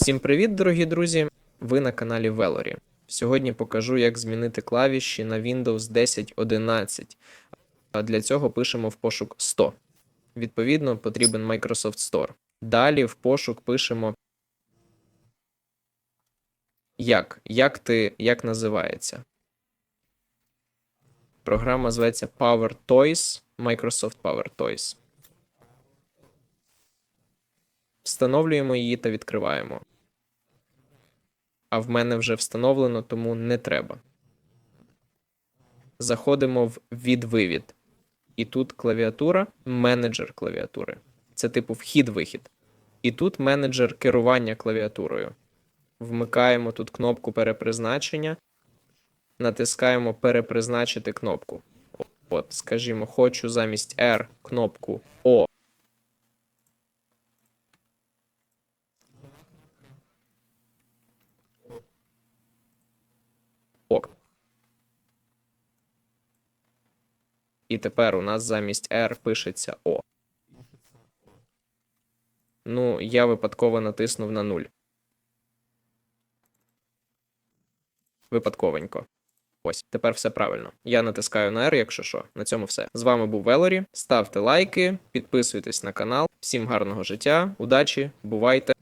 Всім привіт, дорогі друзі! Ви на каналі Velory. Сьогодні покажу, як змінити клавіші на Windows 10.11. А Для цього пишемо в пошук 100. Відповідно, потрібен Microsoft Store. Далі в пошук пишемо як. Як ти як називається? Програма зветься Power Toys, Microsoft Power Toys. Встановлюємо її та відкриваємо. А в мене вже встановлено, тому не треба. Заходимо в від-вивід. І тут клавіатура, менеджер клавіатури. Це типу вхід-вихід. І тут менеджер керування клавіатурою. Вмикаємо тут кнопку перепризначення, натискаємо перепризначити кнопку. От, скажімо, хочу замість R кнопку O. І тепер у нас замість R пишеться O. Ну, я випадково натиснув на 0. Випадковенько. Ось, тепер все правильно. Я натискаю на R, якщо що. На цьому все. З вами був Велорі. Ставте лайки, підписуйтесь на канал. Всім гарного життя, удачі, бувайте!